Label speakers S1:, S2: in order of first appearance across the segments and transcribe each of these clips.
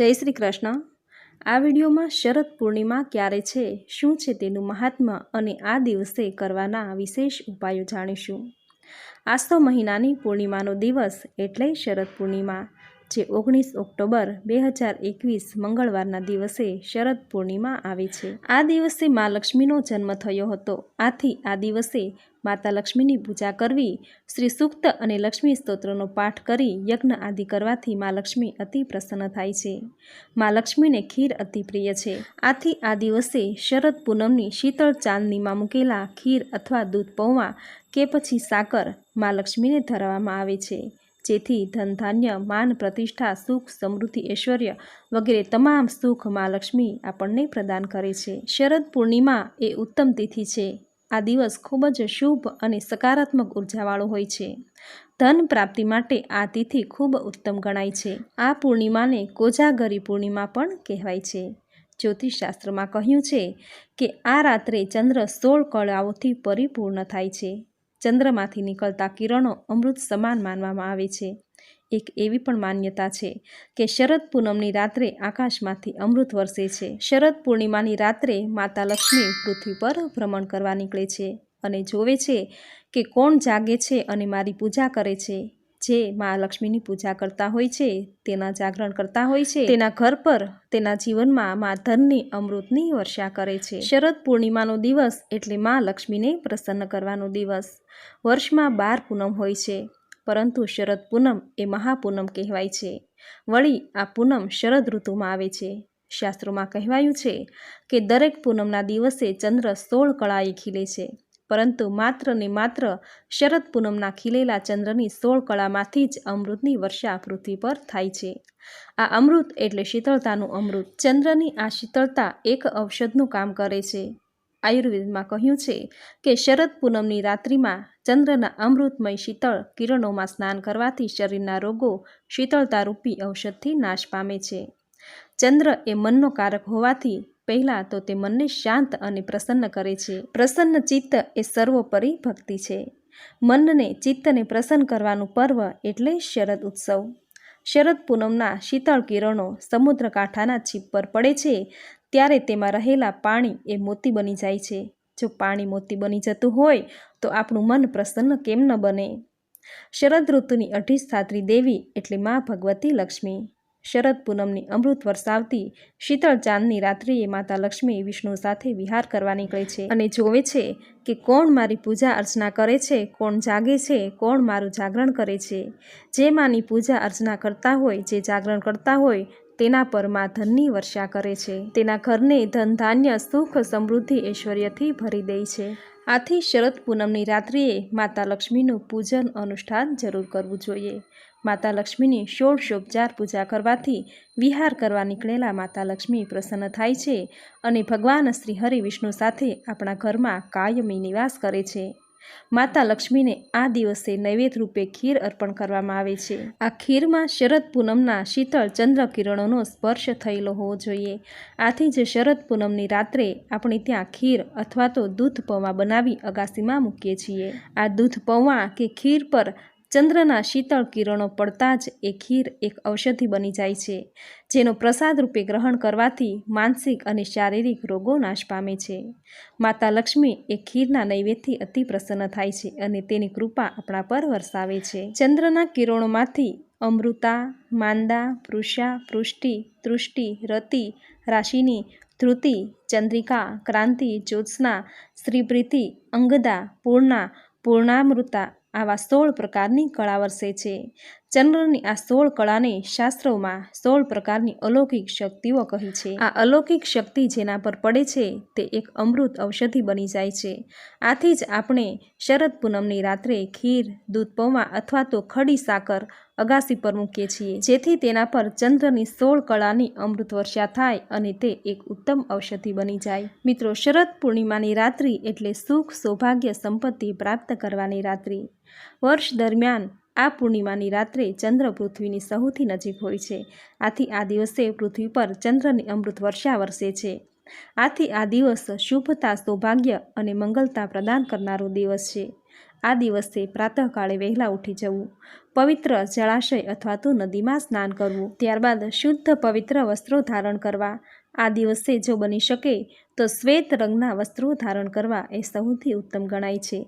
S1: જય શ્રી કૃષ્ણ. આ વિડીયોમાં શરદ પૂર્ણિમા ક્યારે છે, શું છે તેનું મહાત્મ્ય અને આ દિવસે કરવાના વિશેષ ઉપાયો જાણીશું. આસ્તો મહિનાની પૂર્ણિમાનો દિવસ એટલે શરદ પૂર્ણિમા. જે ઓગણીસ ઓક્ટોબર બે હજાર એકવીસ મંગળવારના દિવસે શરદ પૂર્ણિમા આવે છે. આ દિવસે મા લક્ષ્મીનો જન્મ થયો હતો. આથી આ દિવસે માતા લક્ષ્મીની પૂજા કરવી, શ્રી સૂક્ત અને લક્ષ્મી સ્તોત્રનો પાઠ કરી યજ્ઞ આદિ કરવાથી મા લક્ષ્મી અતિ પ્રસન્ન થાય છે. મા લક્ષ્મીને ખીર અતિ પ્રિય છે. આથી આ દિવસે શરદ પૂનમની શીતળ ચાંદનીમાં મૂકેલા ખીર અથવા દૂધ પૌવા કે પછી સાકર મા લક્ષ્મીને ધરાવવામાં આવે છે. જેથી ધન ધાન્ય માન પ્રતિષ્ઠા, સુખ, સમૃદ્ધિ, ઐશ્વર્ય વગેરે તમામ સુખ મા લક્ષ્મી આપણને પ્રદાન કરે છે. શરદ પૂર્ણિમા એ ઉત્તમ તિથિ છે. આ દિવસ ખૂબ જ શુભ અને સકારાત્મક ઉર્જાવાળો હોય છે. ધન પ્રાપ્તિ માટે આ તિથિ ખૂબ ઉત્તમ ગણાય છે. આ પૂર્ણિમાને કોજાગરી પૂર્ણિમા પણ કહેવાય છે. જ્યોતિષશાસ્ત્રમાં કહ્યું છે કે આ રાત્રે ચંદ્ર સોળ કળાઓથી પરિપૂર્ણ થાય છે. ચંદ્રમાંથી નીકળતા કિરણો અમૃત સમાન માનવામાં આવે છે. એક એવી પણ માન્યતા છે કે શરદ પૂનમની રાત્રે આકાશમાંથી અમૃત વરસે છે. શરદ પૂર્ણિમાની રાત્રે માતા લક્ષ્મી પૃથ્વી પર ભ્રમણ કરવા નીકળે છે અને જોવે છે કે કોણ જાગે છે અને મારી પૂજા કરે છે. જે મા લક્ષ્મીની પૂજા કરતા હોય છે, તેના જાગરણ કરતા હોય છે, તેના ઘર પર, તેના જીવનમાં મા ધનની અમૃતની વર્ષા કરે છે. શરદ પૂર્ણિમાનો દિવસ એટલે મા લક્ષ્મીને પ્રસન્ન કરવાનો દિવસ. વર્ષમાં બાર પૂનમ હોય છે, પરંતુ શરદ પૂનમ એ મહાપૂનમ કહેવાય છે. વળી આ પૂનમ શરદ ઋતુમાં આવે છે. શાસ્ત્રોમાં કહેવાયું છે કે દરેક પૂનમના દિવસે ચંદ્ર સોળ કળાએ ખીલે છે. પરંતુ માત્ર ને માત્ર શરદ પૂનમના ખીલેલા ચંદ્રની સોળ કળામાંથી જ અમૃતની વર્ષા પૃથ્વી પર થાય છે. આ અમૃત એટલે શીતળતાનું અમૃત. ચંદ્રની આ શીતળતા એક ઔષધનું કામ કરે છે. આયુર્વેદમાં કહ્યું છે કે શરદ પૂનમની રાત્રિમાં ચંદ્રના અમૃતમય શીતળ કિરણોમાં સ્નાન કરવાથી શરીરના રોગો શીતળતારૂપી ઔષધથી નાશ પામે છે. ચંદ્ર એ મનનો કારક હોવાથી પહેલાં તો તે મનને શાંત અને પ્રસન્ન કરે છે. પ્રસન્ન ચિત્ત એ સર્વોપરી ભક્તિ છે. મનને ચિત્તને પ્રસન્ન કરવાનું પર્વ એટલે શરદ ઉત્સવ. શરદ પૂનમના શીતળ કિરણો સમુદ્ર કાંઠાના છીપ પર પડે છે, ત્યારે તેમાં રહેલા પાણી એ મોતી બની જાય છે. જો પાણી મોતી બની જતું હોય, તો આપણું મન પ્રસન્ન કેમ ન બને? શરદ ઋતુની અઢીસ્થાત્રી દેવી એટલે મા ભગવતી લક્ષ્મી. શરદ પૂનમની અમૃત વરસાવતી શીતળ ચાંદની રાત્રિએ માતા લક્ષ્મી વિષ્ણુ સાથે વિહાર કરવા નીકળે છે અને જોવે છે કે કોણ મારી પૂજા અર્ચના કરે છે, કોણ જાગે છે, કોણ મારું જાગરણ કરે છે. જે માની પૂજા અર્ચના કરતા હોય, જે જાગરણ કરતા હોય, તેના પર મા ધનની વર્ષા કરે છે. તેના ઘરને ધન ધાન્ય સુખ સમૃદ્ધિ ઐશ્વર્યથી ભરી દે છે. આથી શરદ પૂનમની રાત્રિએ માતા લક્ષ્મીનું પૂજન અનુષ્ઠાન જરૂર કરવું જોઈએ. માતા લક્ષ્મીની ષોડશોપચાર પૂજા કરવાથી વિહાર કરવા નીકળેલા માતા લક્ષ્મી પ્રસન્ન થાય છે અને ભગવાન શ્રી હરિ વિષ્ણુ સાથે આપણા ઘરમાં કાયમી નિવાસ કરે છે. માતા લક્ષ્મીને આ દિવસે નૈવેદ્ય રૂપે ખીર અર્પણ કરવામાં આવે છે. આ ખીરમાં શરદ પૂનમના શીતળ ચંદ્ર કિરણોનો સ્પર્શ થયેલો હોવો જોઈએ. આથી જ શરદ પૂનમની રાત્રે આપણે ત્યાં ખીર અથવા તો દૂધ પૌવા બનાવી અગાસીમાં મૂકીએ છીએ. આ દૂધ પૌવા કે ખીર પર ચંદ્રના શીતળ કિરણો પડતા જ એ ખીર એક ઔષધિ બની જાય છે, જેનો પ્રસાદ રૂપે ગ્રહણ કરવાથી માનસિક અને શારીરિક રોગો નાશ પામે છે. માતા લક્ષ્મી એ ખીરના નૈવેદ્યથી અતિ પ્રસન્ન થાય છે અને તેની કૃપા આપણા પર વરસાવે છે. ચંદ્રના કિરણોમાંથી અમૃતા, માંદા, પૃષા, પૃષ્ટિ, તૃષ્ટિ, રતિ, રાશિની ધ્રુતિ ચંદ્રિકા, ક્રાંતિ, જ્યોત્સના શ્રીપ્રીતિ અંગદા, પૂર્ણા, પૂર્ણામૃતા આવા સોળ પ્રકારની કળા વરસે છે. ચંદ્રની આ સોળ કળાને શાસ્ત્રોમાં સોળ પ્રકારની અલૌકિક શક્તિઓ કહી છે. આ અલૌકિક શક્તિ જેના પર પડે છે તે એક અમૃત ઔષધિ બની જાય છે. આથી જ આપણે શરદ પૂનમની રાત્રે ખીર, દૂધ પૌવા અથવા તો ખડી સાકર અગાસી પર મૂકીએ છીએ. જેથી તેના પર ચંદ્રની સોળ કળાની અમૃત વર્ષા થાય અને તે એક ઉત્તમ ઔષધિ બની જાય. મિત્રો, શરદ પૂર્ણિમાની રાત્રિ એટલે સુખ, સૌભાગ્ય, સંપત્તિ પ્રાપ્ત કરવાની રાત્રિ. વર્ષ દરમિયાન આ પૂર્ણિમાની રાત્રે ચંદ્ર પૃથ્વીની સૌથી નજીક હોય છે. આથી આ દિવસે પૃથ્વી પર ચંદ્રની અમૃત વર્ષા વરસે છે. આથી આ દિવસ શુભતા સૌભાગ્ય અને મંગલતા પ્રદાન કરનારો દિવસ છે. આ દિવસે પ્રાતઃકાળે વહેલા ઉઠી જવું, પવિત્ર જળાશય અથવા તો નદીમાં સ્નાન કરવું, ત્યારબાદ શુદ્ધ પવિત્ર વસ્ત્રો ધારણ કરવા. આ દિવસે જો બની શકે તો શ્વેત રંગના વસ્ત્રો ધારણ કરવા એ સૌથી ઉત્તમ ગણાય છે.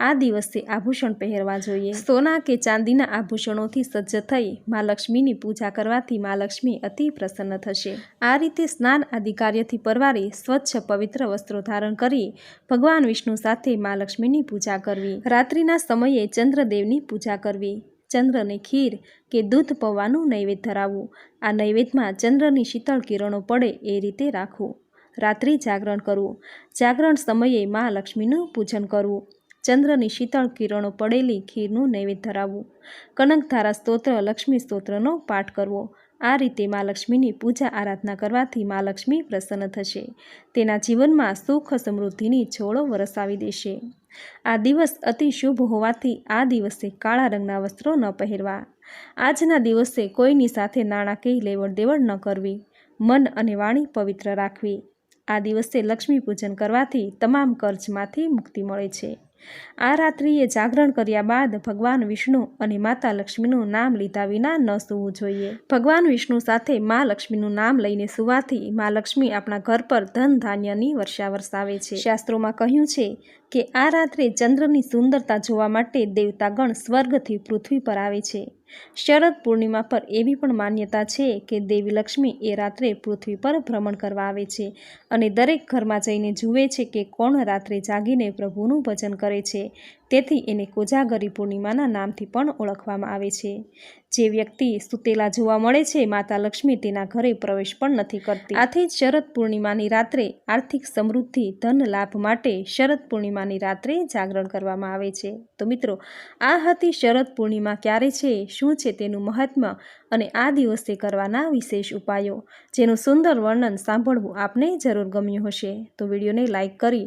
S1: આ દિવસે આભૂષણ પહેરવા જોઈએ. સોના કે ચાંદીના આભૂષણોથી સજ્જ થઈ મા લક્ષ્મીની પૂજા કરવાથી મા લક્ષ્મી અતિ પ્રસન્ન થશે. આ રીતે સ્નાન આદિ કાર્યથી પરવારી સ્વચ્છ પવિત્ર વસ્ત્રો ધારણ કરી ભગવાન વિષ્ણુ સાથે મા લક્ષ્મીની પૂજા કરવી. રાત્રિના સમયે ચંદ્રદેવની પૂજા કરવી. ચંદ્રને ખીર કે દૂધ પૌવાનું નૈવેદ્ય ધરાવવું. આ નૈવેદ્યમાં ચંદ્રની શીતળ કિરણો પડે એ રીતે રાખવું. રાત્રિ જાગરણ કરવું. જાગરણ સમયે મા લક્ષ્મીનું પૂજન કરવું. ચંદ્રની શીતળ કિરણો પડેલી ખીરનું નૈવેદ્ય ધરાવવું. કનકધારા સ્તોત્ર, લક્ષ્મી સ્તોત્રનો પાઠ કરવો. આ રીતે મા લક્ષ્મીની પૂજા આરાધના કરવાથી મા લક્ષ્મી પ્રસન્ન થશે. તેના જીવનમાં સુખ સમૃદ્ધિની છોડો વરસાવી દેશે. આ દિવસ અતિ શુભ હોવાથી આ દિવસે કાળા રંગના વસ્ત્રો ન પહેરવા. આજના દિવસે કોઈની સાથે નાણાકીય લેવડ દેવડ ન કરવી. મન અને વાણી પવિત્ર રાખવી. આ દિવસે લક્ષ્મી પૂજન કરવાથી તમામ કર્જમાંથી મુક્તિ મળે છે. આ રાત્રિએ જાગરણ કર્યા બાદ ભગવાન વિષ્ણુ અને માતા લક્ષ્મીનું નામ લીધા વિના ન સૂવું જોઈએ. ભગવાન વિષ્ણુ સાથે મા લક્ષ્મીનું નામ લઈને સુવાથી મા લક્ષ્મી આપણા ઘર પર ધન ધાન્યની વર્ષા વરસાવે છે. શાસ્ત્રોમાં કહ્યું છે કે આ રાત્રે ચંદ્રની સુંદરતા જોવા માટે દેવતાગણ સ્વર્ગથી પૃથ્વી પર આવે છે. શરદ પૂર્ણિમા પર એવી પણ માન્યતા છે કે દેવી લક્ષ્મી એ રાત્રે પૃથ્વી પર ભ્રમણ કરવા આવે છે અને દરેક ઘરમાં જઈને જુએ છે કે કોણ રાત્રે જાગીને પ્રભુનું ભજન કરે છે. તેથી એને કોજાગરી પૂર્ણિમાના નામથી પણ ઓળખવામાં આવે છે. જે વ્યક્તિ સુતેલા જોવા મળે છે, માતા લક્ષ્મી તેના ઘરે પ્રવેશ પણ નથી કરતી. આથી જ શરદ પૂર્ણિમાની રાત્રે આર્થિક સમૃદ્ધિ, ધન લાભ માટે શરદ પૂર્ણિમાની રાત્રે જાગરણ કરવામાં આવે છે. તો મિત્રો, આ હતી શરદ પૂર્ણિમા ક્યારે છે, શું છે તેનું મહાત્મ્ય અને આ દિવસે કરવાના વિશેષ ઉપાયો? જેનું સુંદર વર્ણન સાંભળવું આપને જરૂર ગમ્યું હશે. તો વિડીયોને લાઇક કરી